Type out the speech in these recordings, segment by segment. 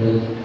Amen.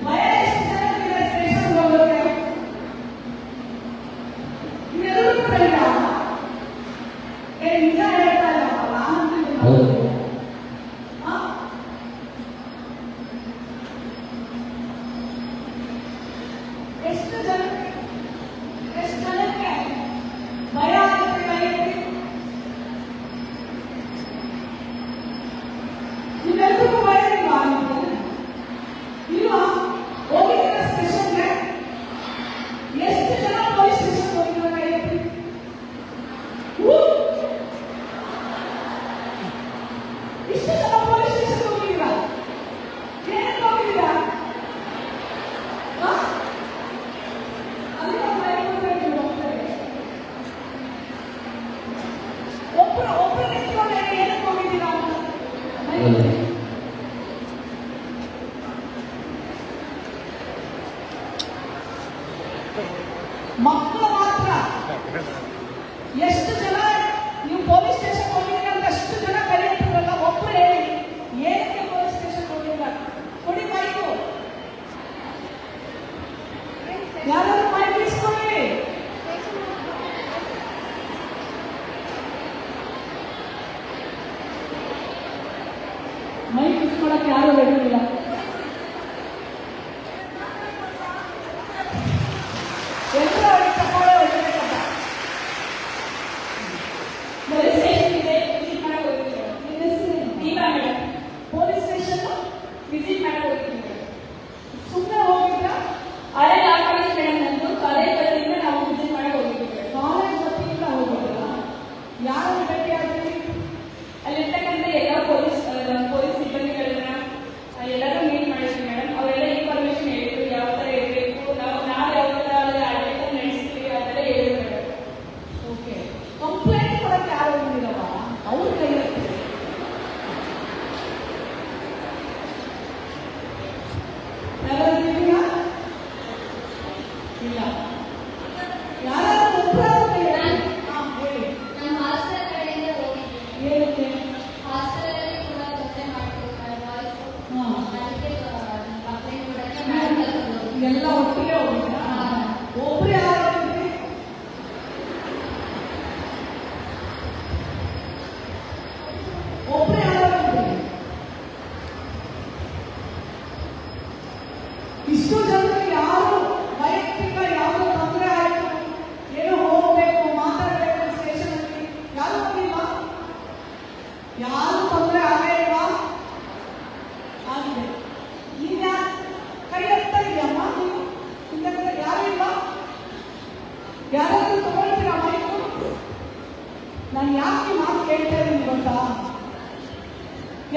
ಹೇಳ್ತಾ ಗೊತ್ತಾ?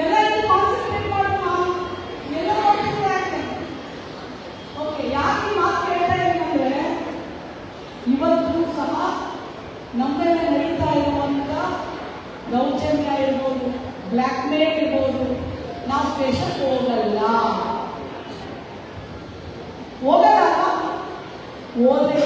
ಎಲ್ಲ ಇದು ಕಾನ್ಸಂಟ್ರೇಟ್ ಮಾಡೋಣ ಓಕೆ ಯಾಕೆ ಮಾತು ಹೇಳ್ತಾ ಅಂದ್ರೆ, ಇವತ್ತು ಸಹ ನಮ್ಮ ಮೇಲೆ ಇರುವಂತ ದೌರ್ಜನ್ಯ ಇರ್ಬೋದು ಬ್ಲ್ಯಾಕ್ ಇರ್ಬೋದು, ನಾವು ಸ್ಟೇಷನ್ ಹೋಗಲ್ಲ. ಹೋಗಲ್ಲ ಹೋದ್ರೆ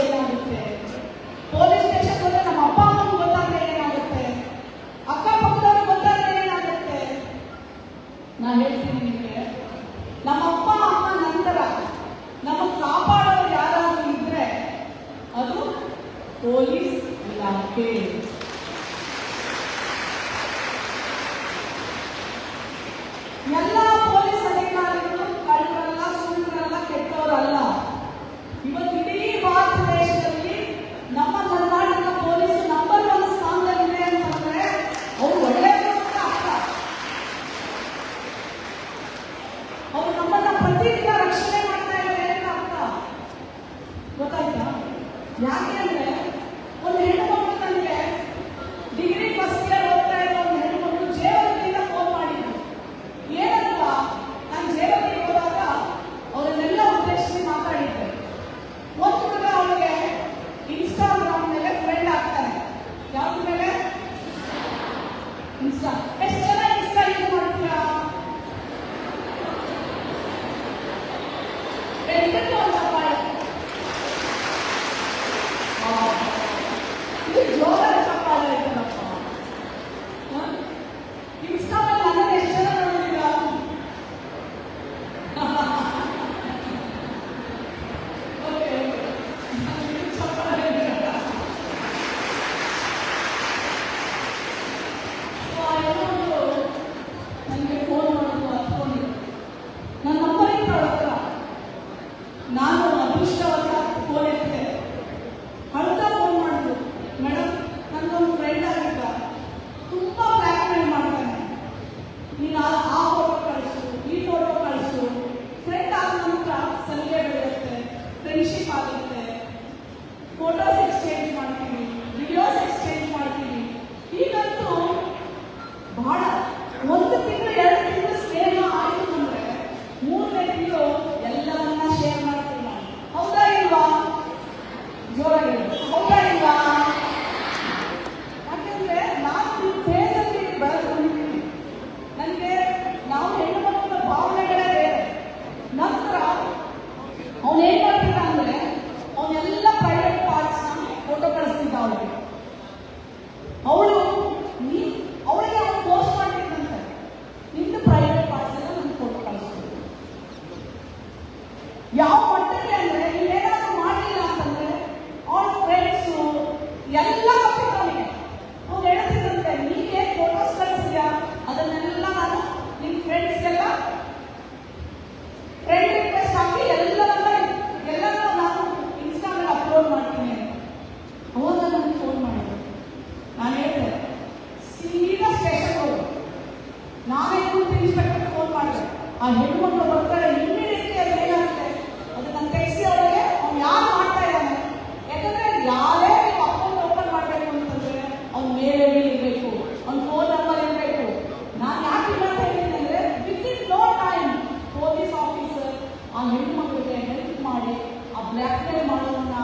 ಮಾಡಿ, ಆ ಬ್ಲ್ಯಾಕ್ ಮೇಲ್ ಮಾಡೋದನ್ನ,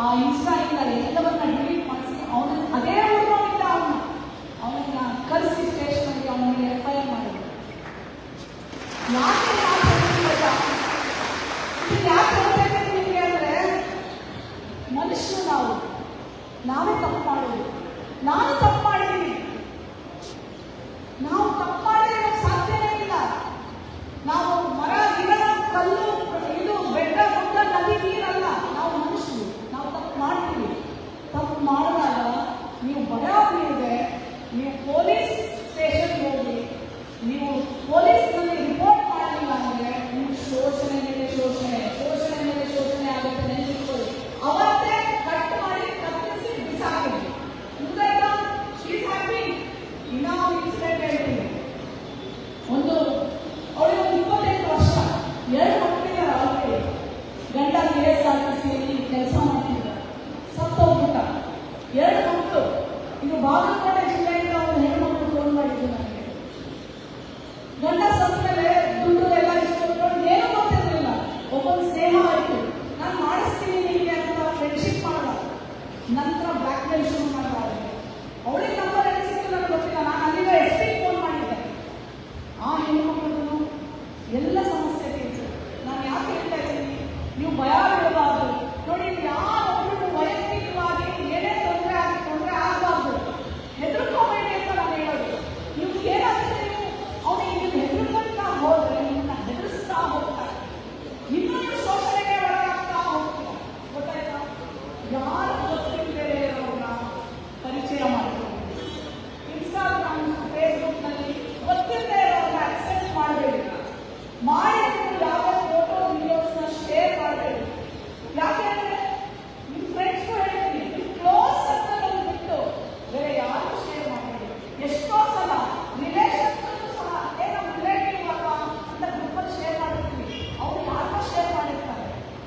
ಆ ಇನ್ಸ್ಟಾ ಇಂದ ಎಲ್ಲವನ್ನ ಡಿಲೀಟ್ ಮಾಡಿಸಿ ಅವನ ಅದೇ ಅವನು. ಅವನನ್ನ ಕರೆಸಿ ಸ್ಟೇಷನ್ಗೆ ಅವನ ಮೇಲೆ ಎಫ್ ಐ ಆರ್ ಮಾಡಿದ್ರು ಯಾಕೆ ಅಂತ ನಿಮಗೆ ಅಂದ್ರೆ, ಮನುಷ್ಯರು ನಾವು, ನಾವೇ ತಪ್ಪು ಮಾಡೋದು ನಾನು all these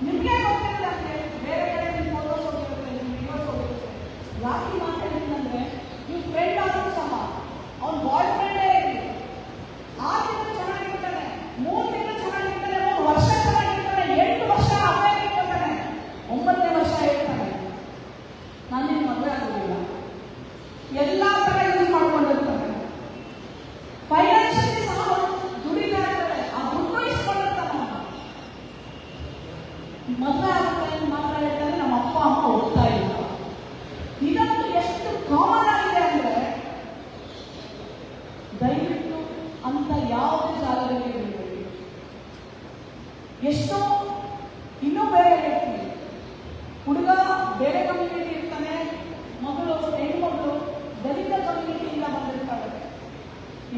ನಿಮಗೆ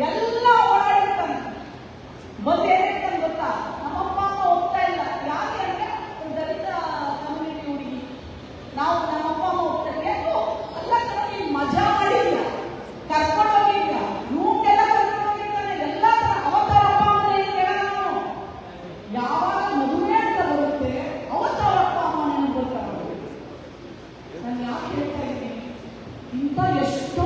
ಎಲ್ಲ ಓಡಾಡಿರ್ತಾನೆ ಬಂದು ಏನಿರ್ತಾನೆ ಗೊತ್ತಾ? ನಮ್ಮ ಅಪ್ಪ ಅಮ್ಮ ಹೋಗ್ತಾ ಇಲ್ಲ. ಯಾಕೆ ಅಂದ್ರೆ ದಲಿತ ಕಮ್ಯುನಿಟಿ ಹುಡುಗಿ. ನಾವು ನಮ್ಮಪ್ಪ ಅಮ್ಮ ಹೋಗ್ತಾ ಯಾಕೋ ಅಲ್ಲ ಕಣ ಮಜಾ ಮಾಡಿಲ್ಲ. ಕರ್ಕೊಂಡೋಗಿಲ್ಲ. ನೂಟೆಲ್ಲ ಕರ್ಕೊಂಡೋಗಿರ್ತಾನೆ ಎಲ್ಲ ಅವತ್ತಾರ ಅಪ್ಪ ಅಮ್ಮನ ಏನು ಕೇಳೋಣ ನಾನು? ಯಾವಾಗ ಮದುವೆ ಅಂತ ಬರುತ್ತೆ ಅವತ್ತಾರ ಅಪ್ಪ ಅಮ್ಮ ನನಗೆ ಗೊತ್ತಾಗ ನಾನು ಯಾಕೆ ಹೇಳ್ತಾ ಇದ್ದೀನಿ? ಇಂಥ ಎಷ್ಟು